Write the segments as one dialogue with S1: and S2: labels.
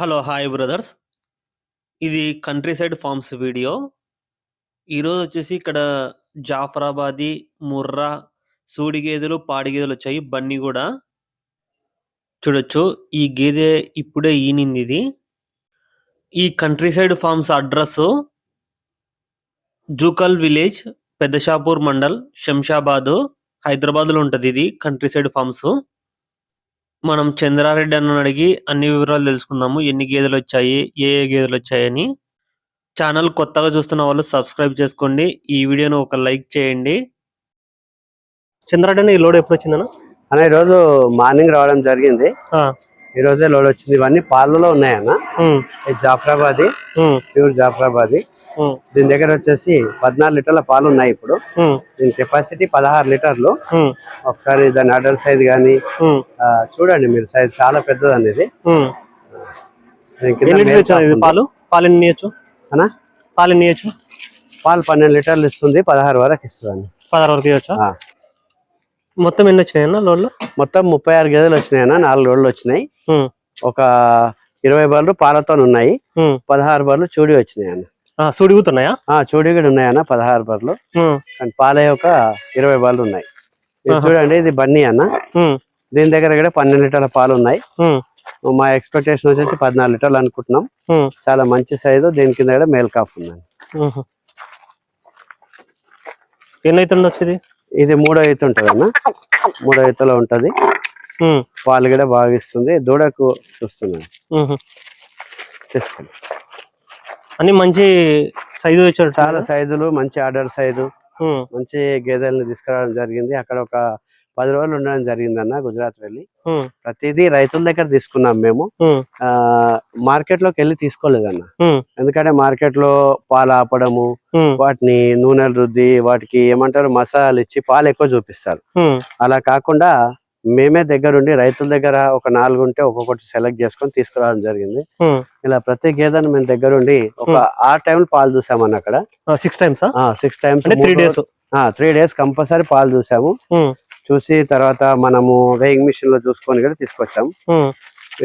S1: Hello hi brothers ఇది country side farms video ఈరోజు వచ్చేసి ఇక్కడ జాఫరాబాది ముర్రా సూడి గేదెలు పాడి గేదెలు వచ్చాయి. బన్నీ కూడా. చూడొచ్చు. ఈ గేదె ఇప్పుడే ఈనింది ఇది. ఈ country side farms address Jukal village Peddashapur mandal Shamshabad హైదరాబాద్లో ఉంటుంది ఇది కంట్రీ సైడ్ ఫార్మ్స్ మనం చంద్రారెడ్డి అన్న అడిగి అన్ని వివరాలు తెలుసుకుందాము. ఎన్ని గేదెలు వచ్చాయి? ఏ ఏ గేదెలు వచ్చాయని. ఛానల్ కొత్తగా చూస్తున్న వాళ్ళు సబ్స్క్రైబ్ చేసుకోండి. ఈ వీడియోను ఒక లైక్ చేయండి. చంద్రారెడ్డి ఈ లోడ్ ఎప్పుడు వచ్చిందన్న?
S2: అన్న ఈరోజు మార్నింగ్ రావడం జరిగింది. ఈ రోజే లోడ్ వచ్చింది. ఇవన్నీ పాలలో ఉన్నాయన్న. జాఫరాబాది ప్యూర్ జాఫరాబాది. దీని దగ్గర వచ్చేసి పద్నాలుగు లీటర్ల పాలు ఉన్నాయి ఇప్పుడు. దీని కెపాసిటీ పదహారు లీటర్లు. ఒకసారి దాని ఆర్డర్ సైజ్ కానీ చూడండి మీరు సైజ్ చాలా ఇది ఉంది.
S1: పాలు? పాలు
S2: అన్నా?
S1: పాలు
S2: పాలు పన్నెండు లీటర్లు ఇస్తుంది పదహారు వరకు ఇస్తుంది
S1: పదహారు వరకు ఇవ్వచ్చా మొత్తం ఎన్ని వచ్చినాయి అన్న లోడ్లో
S2: మొత్తం ముప్పై ఆరు గేదెలు వచ్చినాయి అన్న నాలుగు రోజులు వచ్చినాయి. ఒక ఇరవై బర్లు పాలతో ఉన్నాయి. పదహారు బర్లు చూడి వచ్చినాయి అన్న.
S1: సుడిగుతున్నాయా?
S2: ఆ చూడి కూడా ఉన్నాయన్న పదహారు బర్లు అండ్ పాలే ఒక ఇరవై బాళ్ళు ఉన్నాయి. చూడండి ఇది బన్నీ అన్న. దీని దగ్గర కూడా పన్నెండు లీటర్ల పాలు ఉన్నాయి. మా ఎక్స్పెక్టేషన్ వచ్చేసి పద్నాలుగు లీటర్లు అనుకుంటున్నాం. చాలా మంచి సైజు దీని కింద కూడా మేల్ కాఫ్ ఉందండి
S1: ఎన్ని అవుతుంది వచ్చేది
S2: ఇది? మూడో ఎత్తు ఉంటది అన్న మూడో ఎత్తులో ఉంటది. పాలు కూడా బాగా ఇస్తుంది. దూడకు చూస్తున్నాను. తీసుకోండి
S1: అన్ని మంచి సైజు వచ్చాడు
S2: చాలా సైజులు మంచి ఆర్డర్ సైజు. మంచి గేదెలను తీసుకురావడం జరిగింది. అక్కడ ఒక పది రోజులు ఉండడం జరిగింది అన్న గుజరాత్ వెళ్ళి. ప్రతిదీ రైతుల దగ్గర తీసుకున్నాం మేము. ఆ మార్కెట్లోకి వెళ్ళి తీసుకోలేదన్న. ఎందుకంటే మార్కెట్లో పాలు ఆపడము వాటిని నూనెలు రుద్ది వాటికి ఏమంటారు మసాలాలు ఇచ్చి పాలు ఎక్కువ చూపిస్తారు. అలా కాకుండా మేమే దగ్గరుండి రైతుల దగ్గర ఒక నాలుగు ఉంటే ఒక్కొక్కటి సెలెక్ట్ చేసుకొని తీసుకురావడం జరిగింది. ఇలా ప్రతి గేదెను మేము దగ్గరుండి ఒక ఆ టైం పాలు చూసామన్న అక్కడ.
S1: Six times
S2: six times
S1: three days
S2: three days compulsory పాలు చూసాము. చూసి తర్వాత మనము వెయింగ్ మిషన్లో చూసుకొని కూడా తీసుకొచ్చాం.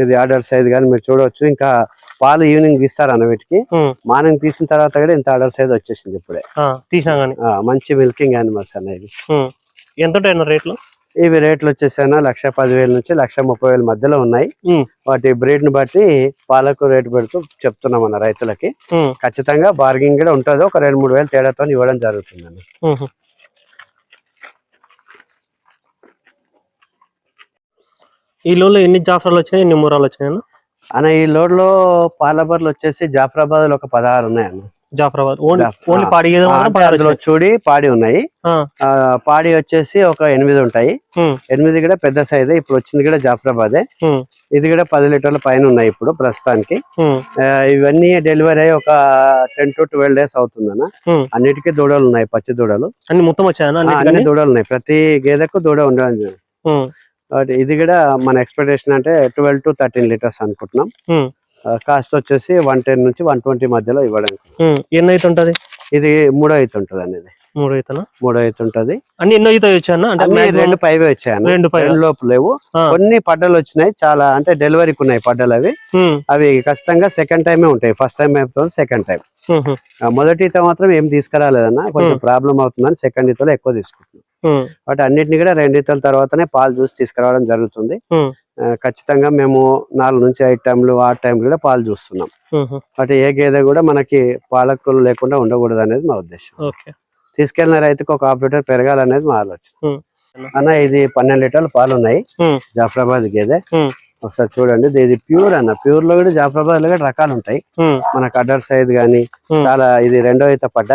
S2: ఇది ఆర్డర్ సైజ్ కానీ మీరు చూడవచ్చు. ఇంకా పాలు ఈవినింగ్ తీస్తారన్న వీటికి. మార్నింగ్ తీసిన తర్వాత కూడా ఇంత ఆర్డర్ సైజ్ వచ్చేసింది ఇప్పుడే. ఆ, మంచి మిల్కింగ్ యానిమల్స్ అనేది
S1: ఎంత రేట్లు?
S2: ఇవి రేట్లు వచ్చేసాను లక్ష పదివేల నుంచి లక్ష ముప్పై వేల మధ్యలో ఉన్నాయి. వాటి బ్రీడ్ని బట్టి పాలకు రేటు పెడుతూ చెప్తున్నాం అన్న రైతులకి ఖచ్చితంగా బార్గింగ్ కూడా ఉంటుంది. ఒక రెండు మూడు వేలు తేడాతో ఇవ్వడం జరుగుతుందండి
S1: ఈ లోలో ఎన్ని జాఫరాలు వచ్చినాయి ఎన్ని మూరాలు వచ్చినాయి అన్న?
S2: అన్న ఈ లోడ్లో పాలబర్లు వచ్చేసి జాఫరాబాద్లో ఒక పదహారు ఉన్నాయి అన్న
S1: జాఫరాబాద్. ఓన్లీ. పాడి
S2: చూడి పాడి ఉన్నాయి. పాడి వచ్చేసి ఒక ఎనిమిది ఉంటాయి. ఎనిమిది కూడా పెద్ద సైజే ఇప్పుడు వచ్చింది కూడా జాఫరాబాదే. ఇది కూడా పది లీటర్ల పైన ఉన్నాయి ఇప్పుడు ప్రస్తుతానికి. ఇవన్నీ డెలివరీ అయ్యి ఒక టెన్ టు ట్వెల్వ్ డేస్ అవుతుందన్న. అన్నిటికీ దూడలు ఉన్నాయి పచ్చి దూడలు.
S1: అన్ని మొత్తం వచ్చాయన్న?
S2: అన్ని దూడలు ఉన్నాయి. ప్రతి గేదెకు దూడ ఉండడం ఇది కూడా మన ఎక్స్పెక్టేషన్ అంటే ట్వెల్వ్ టు థర్టీన్ లీటర్స్ అనుకుంటున్నాం. కాస్ట్ వచ్చేసి వన్ టెన్ నుంచి వన్ ట్వంటీ మధ్యలో ఇవ్వడానికి.
S1: ఎన్ని అయితే ఉంటది?
S2: ఇది మూడో అయితే ఉంటుంది అనేది
S1: మూడు అవుతానా
S2: మూడో అయితే ఉంటుంది.
S1: అన్ని ఎన్నో అయితే వచ్చాయన్న? అంటే
S2: రెండు పైవే వచ్చాయన్న.
S1: రెండు
S2: లోపు లేవు. కొన్ని పడ్డలు వచ్చినాయి. చాలా అంటే డెలివరీకి ఉన్నాయి పడ్డలు అవి. అవి ఖచ్చితంగా సెకండ్ టైమే ఉంటాయి. ఫస్ట్ టైం అయిపోతుంది సెకండ్ టైం మొదటి ఈత మాత్రం ఏం తీసుకురాలేదన్న. కొంచెం ప్రాబ్లం అవుతుందని సెకండ్ ఈతలో ఎక్కువ తీసుకుంటున్నాం. బట్ అన్నిటిని కూడా రెండు ఈతల తర్వాతనే పాలు చూసి తీసుకురావడం జరుగుతుంది. ఖచ్చితంగా మేము నాలుగు నుంచి ఐదు టైంలు ఆ టైం కూడా పాలు చూస్తున్నాం. బట్ ఏ గేదె కూడా మనకి పాలకులు లేకుండా ఉండకూడదు అనేది మా ఉద్దేశం. తీసుకెళ్ళిన రైతుకు ఒక హాఫ్ లీటర్ పెరగాలనేది మా ఆలోచన. అన్న ఇది పన్నెండు లీటర్లు పాలు ఉన్నాయి. జాఫరాబాద్ గేదె. ఒకసారి చూడండి. ఇది- ప్యూర్ అన్న. ప్యూర్లో కూడా జాఫరాబాద్లో కూడా రకాలు ఉంటాయి. మనకు అడ్డర్ సైజ్ గానీ. చాలా ఇది రెండో ఈత పడ్డ.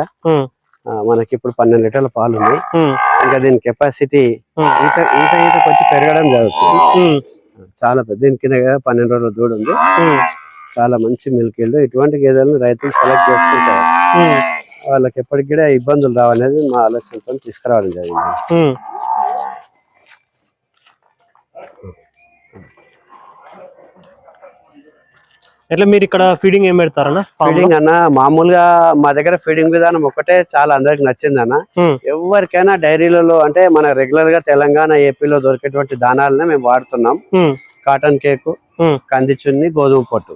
S2: మనకి ఇప్పుడు పన్నెండు లీటర్ల పాలు ఉన్నాయి ఇంకా దీని కెపాసిటీ ఈత ఈత ఈతకు వచ్చి పెరగడం జరుగుతుంది. చాలా పెద్ద దీని కింద పన్నెండు రోజుల దూడ ఉంది. చాలా మంచి మిల్క్ ఇల్లు ఇటువంటి గేదెలను రైతులు సెలెక్ట్ చేసుకుంటారు. వాళ్ళకి ఎప్పటికి ఇబ్బందులు రావనేది మా ఆలోచనతో తీసుకురావడం జరిగింది.
S1: ఎట్లా మీరు ఇక్కడ ఫీడింగ్ ఏం పెడతారన్న?
S2: ఫీడింగ్ అన్న మామూలుగా మా దగ్గర ఫీడింగ్ విధానం ఒకటే చాలా అందరికి నచ్చింది అన్న. ఎవరికైనా డైరీలలో అంటే మన రెగ్యులర్గా తెలంగాణ ఏపీలో దొరికేటువంటి దానాలనే మేము వాడుతున్నాం. Cotton cake. కంది చున్ని గోధుమ పొట్టు.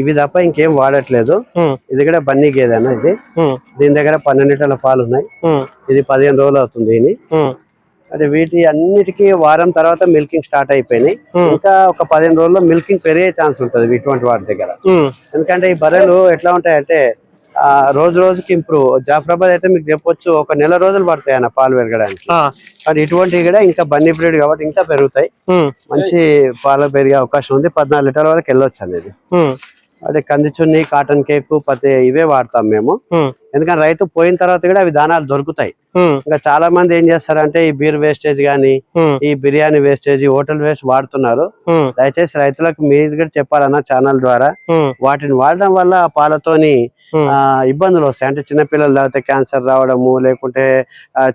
S2: ఇవి తప్ప ఇంకేం వాడట్లేదు. ఇది కూడా బన్నీ గేదె అన్న ఇది దీని దగ్గర పన్నెండు లీటర్ల పాలు ఉన్నాయి ఇది పదిహేను రోజులు అవుతుంది దీని. అంటే వీటి అన్నిటికీ వారం తర్వాత మిల్కింగ్ స్టార్ట్ అయిపోయినాయి. ఇంకా ఒక పదిహేను రోజుల్లో మిల్కింగ్ పెరిగే ఛాన్స్ ఉంటుంది ఇటువంటి వాటి దగ్గర. ఎందుకంటే ఈ బర్రెలు ఎట్లా ఉంటాయంటే రోజు రోజుకి ఇంప్రూవ్ జాఫరాబాద్ అయితే మీకు చెప్పొచ్చు ఒక నెల రోజులు పడతాయి అన్న పాలు పెరగడానికి. కానీ ఇటువంటివి కూడా ఇంకా బన్నీ బ్రీడ్ కాబట్టి ఇంకా పెరుగుతాయి. మంచి పాలు పెరిగే అవకాశం ఉంది. పద్నాలుగు లీటర్ల వరకు వెళ్ళొచ్చు అనేది అదే కంది చున్ని కాటన్ కేక్ పత్తి ఇవే వాడతాం మేము. ఎందుకంటే రైతు పోయిన తర్వాత కూడా అవి దానాలు దొరుకుతాయి. ఇంకా చాలా మంది ఏం చేస్తారంటే ఈ బీర్ వేస్టేజ్ గానీ ఈ బిర్యానీ వేస్టేజ్ హోటల్ వేస్ట్ వాడుతున్నారు. దయచేసి రైతులకు మీరు కూడా చెప్పాలన్న ఛానల్ ద్వారా వాటిని వాడడం వల్ల పాలతోని ఇబ్బందులు వస్తాయి. అంటే చిన్నపిల్లలు తాగితే క్యాన్సర్ రావడము లేకుంటే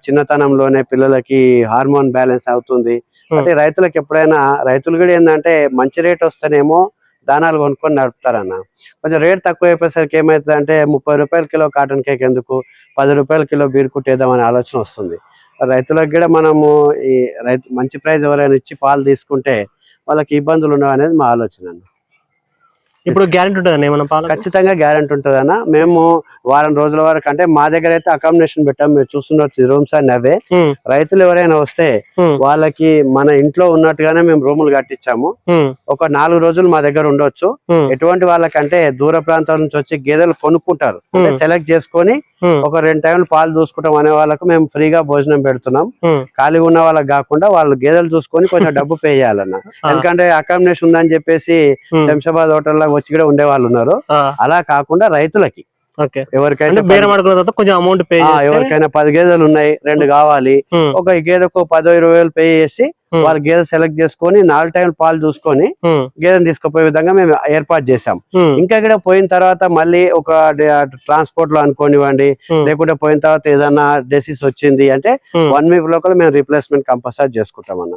S2: చిన్నతనంలోనే పిల్లలకి హార్మోన్ బ్యాలెన్స్ అవుతుంది. అంటే రైతులకు ఎప్పుడైనా రైతులు కూడా ఏంటంటే మంచి రేట్ వస్తేనేమో దానాలు కొనుక్కొని నడుపుతారన్న. కొంచెం రేట్ తక్కువ అయిపోయేసరికి ఏమవుతుంది అంటే ముప్పై రూపాయల కిలో కాటన్ కేక్ ఎందుకు? పది రూపాయల కిలో బీర్ కుట్టేద్దామనే ఆలోచన వస్తుంది. రైతులకు కూడా మనము ఈ రైతు మంచి ప్రైస్ ఎవరైనా ఇచ్చి పాలు తీసుకుంటే వాళ్ళకి ఇబ్బందులు ఉండవు అనేది మా ఆలోచన అన్న.
S1: ఇప్పుడు గ్యారెంటీ ఉంటుంది ఏమన్నా పాల
S2: ఖచ్చితంగా గ్యారంటీ ఉంటుందన్న. మేము వారం రోజుల వరకు అంటే మా దగ్గర అయితే అకామిడేషన్ పెట్టాం. మీరు చూస్తున్నారు రూమ్స్ అన్ని అవే. రైతులు ఎవరైనా వస్తే వాళ్ళకి మన ఇంట్లో ఉన్నట్టుగానే మేము రూములు కట్టించాము. ఒక నాలుగు రోజులు మా దగ్గర ఉండొచ్చు. ఎటువంటి వాళ్ళకంటే దూర ప్రాంతాల నుంచి వచ్చి గేదెలు కొనుక్కుంటారు. సెలెక్ట్ చేసుకొని ఒక రెండు టైంలు పాలు చూసుకుంటాం అనే వాళ్ళకు మేము ఫ్రీగా భోజనం పెడుతున్నాం. ఖాళీగా ఉన్న వాళ్ళకి కాకుండా వాళ్ళు గేదెలు చూసుకొని కొంచెం డబ్బు పే చేయాలన్న. ఎందుకంటే అకామిడేషన్ ఉందని చెప్పేసి శంషాబాద్ హోటల్ లాగా వచ్చి కూడా ఉండే వాళ్ళు ఉన్నారు. అలా కాకుండా రైతులకి. ఎవరికైనా
S1: బేరం తర్వాత కొంచెం అమౌంట్ పే
S2: ఎవరికైనా పది గేదెలు ఉన్నాయి రెండు కావాలి. ఒక గేదెకు పదో ఇరవై వేలు పే చేసి వాళ్ళ గేదె సెలెక్ట్ చేసుకొని నాలుగు టైం పాలు చూసుకొని గేదెని తీసుకుపోయే విధంగా మేము ఏర్పాటు చేసాం ఇంకా ఇక్కడ పోయిన తర్వాత మళ్ళీ ఒక ట్రాన్స్పోర్ట్లో అనుకోనివ్వండి లేకుంటే పోయిన తర్వాత ఏదైనా డెసిస్ వచ్చింది అంటే వన్ వీక్ లోపల మేము రీప్లేస్మెంట్ కంపల్సరీ చేసుకుంటాం అన్న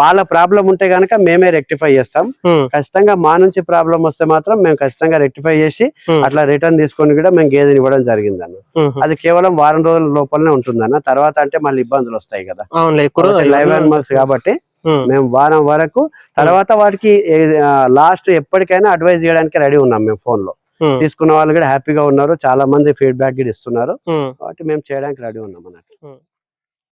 S2: వాళ్ళ ప్రాబ్లం ఉంటే గనక మేమే రెక్టిఫై చేస్తాం. ఖచ్చితంగా మా నుంచి ప్రాబ్లం వస్తే మాత్రం మేము ఖచ్చితంగా రెక్టిఫై చేసి అట్లా రిటర్న్ తీసుకొని కూడా మేము గేదెని ఇవ్వడం జరిగింది అన్న అది కేవలం వారం రోజుల లోపలనే ఉంటుందన్న. తర్వాత అంటే మళ్ళీ ఇబ్బందులు వస్తాయి కదా. లైవ్ యానిమల్స్ కాబట్టి మేము వారం వరకు తర్వాత వాటికి లాస్ట్ ఎప్పటికైనా అడ్వైస్ చేయడానికి రెడీ ఉన్నాం మేము ఫోన్లో. తీసుకున్న వాళ్ళు కూడా హ్యాపీగా ఉన్నారు. చాలా మంది ఫీడ్బ్యాక్ కూడా ఇస్తున్నారు. కాబట్టి మేము చేయడానికి రెడీ ఉన్నాం అన్నట్టు.